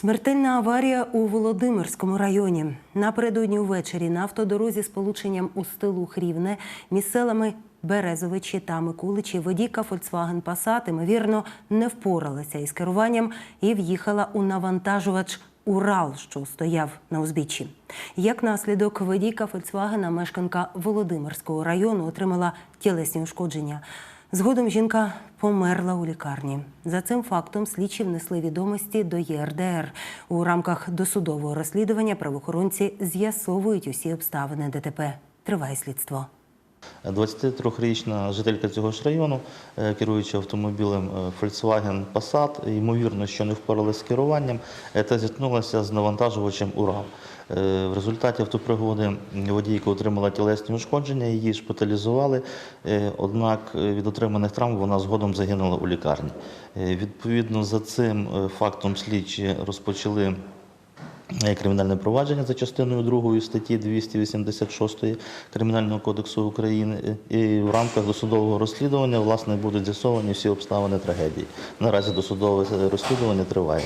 Смертельна аварія у Володимирському районі. Напередодні увечері на автодорозі з полученням у стилу Хрівне між селами Березовичі та Микуличі водійка Volkswagen Passat, ймовірно, не впоралася із керуванням і в'їхала у навантажувач Урал, що стояв на узбіччі. Як наслідок, водійка Volkswagen, мешканка Володимирського району, отримала тілесні ушкодження. Згодом жінка померла у лікарні. За цим фактом слідчі внесли відомості до ЄРДР. У рамках досудового розслідування правоохоронці з'ясовують усі обставини ДТП. Триває слідство. 23-річна жителька цього ж району, е, керуючи автомобілем е, Volkswagen Passat, ймовірно, що не впоралася з керуванням е, та зіткнулася з навантажувачем Урал. В результаті автопригоди водійка отримала тілесні ушкодження, її шпиталізували, однак від отриманих травм вона згодом загинула у лікарні. Відповідно за цим фактом слідчі розпочали Кримінальне провадження за частиною 2 статті 286 Кримінального кодексу України і в рамках досудового розслідування власне будуть з'ясовані всі обставини трагедії. Наразі досудове розслідування триває.